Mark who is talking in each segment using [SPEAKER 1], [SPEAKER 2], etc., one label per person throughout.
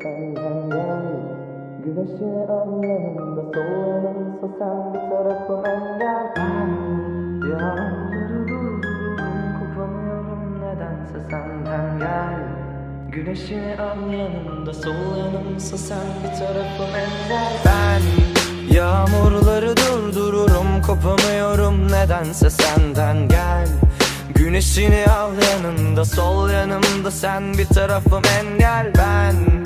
[SPEAKER 1] Güneşi al yanımda sol yanımsa sen bir tarafım engel Ben yağmurları durdururum kopamıyorum nedense senden. Gel Güneşini al yanımda sol yanımsa sen bir tarafım engel Ben yağmurları durdururum kopamıyorum nedense senden. Gel Güneşini al yanında sol yanımda sen bir tarafım engel ben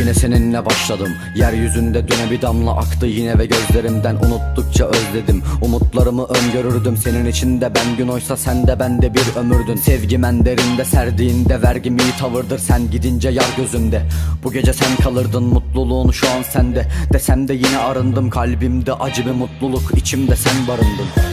[SPEAKER 2] Yine seninle başladım. Yeryüzünde düne bir damla aktı yine ve gözlerimden unuttukça özledim. Umutlarımı öngörürdüm senin içinde ben gün oysa sen de bende bir ömürdün. Sevgim en derinde serdiğinde vergim iyi tavırdır. Sen gidince yar gözümde. Bu gece sen kalırdın mutluluğun şu an sende. Desem de yine arındım kalbimde acı bir mutluluk içimde sen barındın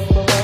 [SPEAKER 1] bye